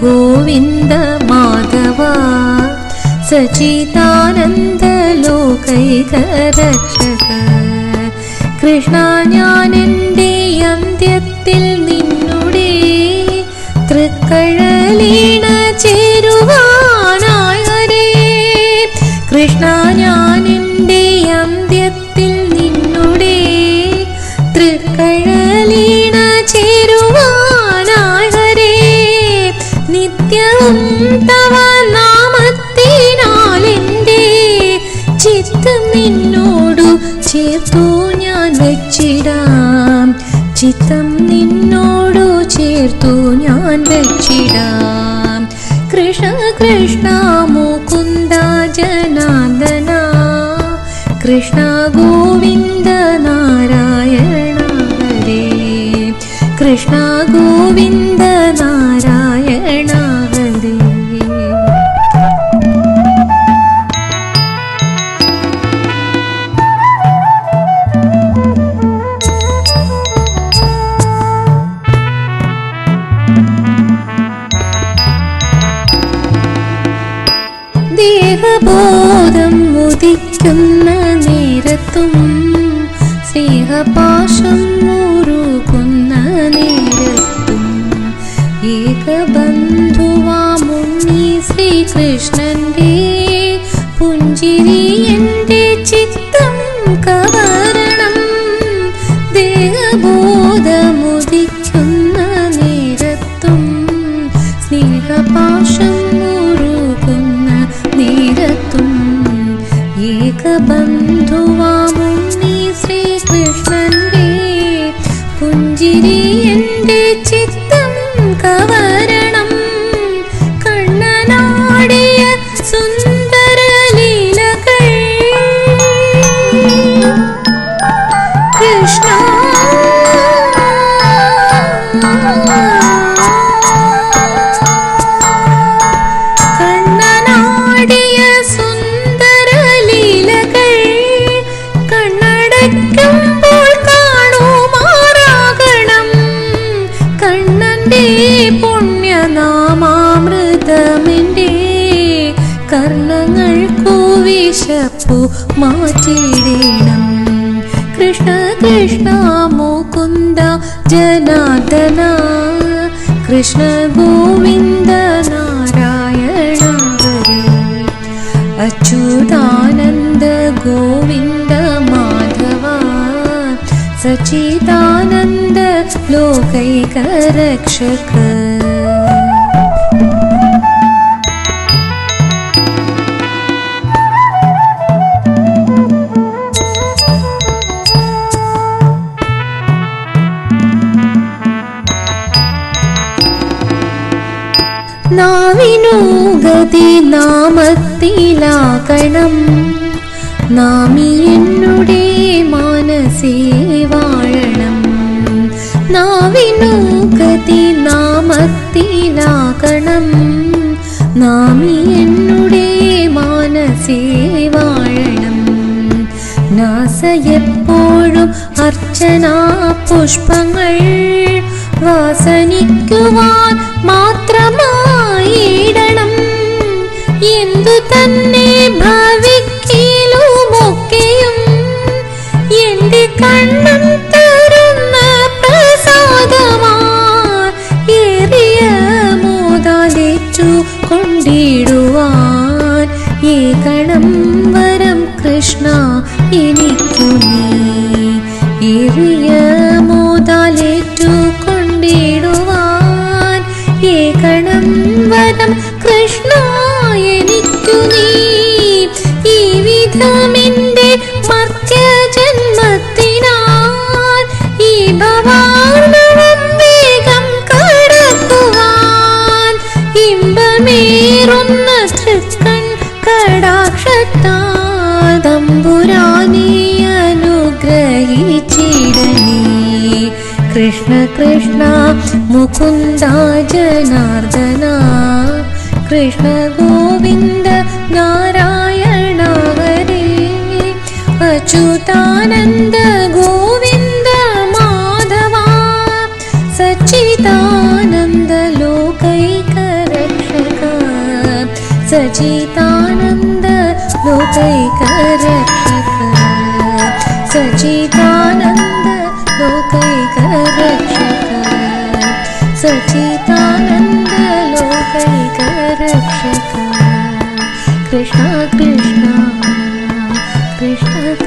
ഗോവിന്ദ മാധവ സച്ചിദാനന്ദ ലോകൈക രക്ഷക കൃഷ്ണ ഞാനെന്റെ അന്ത്യത്തിൽ നിന്നുടെ തൃക്കഴലീണ ചേരുവാനായ ചിത്തം നിന്നോടു ചേർത്തു ഞാൻ വച്ചിടാം. കൃഷ്ണ കൃഷ്ണ മുകുന്ദ ജനാർദ്ദന. കൃഷ്ണ ഗോവിന്ദ നാരായണ ഹരേ. കൃഷ്ണ ഗോവിന്ദ നാരായണ. ഉദിക്കുന്ന നേരത്തും സ്നേഹപാശം മുറുകുന്ന നേരത്തും ഏകബന്ധുവാമുണ്ണി ശ്രീകൃഷ്ണന്റെ പുഞ്ചിരി വിശപ്പു മാറ്റിയിടണം. കൃഷ്ണ കൃഷ്ണ മുകുന്ദ ജനാർദ്ദന. കൃഷ്ണ ഗോവിന്ദ നാരായണ അച്യുതാനന്ദ ഗോവിന്ദ മാധവ. സച്ചിദാനന്ദ ലോകൈക നാവിനു ഗതി നാമത്തിലാകണം. നാമി എന്നുടെ മാനസേ വാഴണം. നാവിനു ഗതി നാമത്തിലാകണം. നാമി എന്നുടെ മാനസേ വാഴണം. നാസ എപ്പോഴും അർച്ചനാ പുഷ്പങ്ങൾ വാസനിക്കുവാൻ ഏകണം വരം കൃഷ്ണ എനിക്കു कृष्ण मुकुन्दा जनार्दना कृष्ण गोविन्द नारायणावरे अच्युतानन्द गोविन्द माधवा सचितानन्द लोकैकरक्षका सचितानन्द लोकैकरक्षका सचितानन्द रक्ष सु सुचितानन्द कृष्ण कृष्ण कृष्ण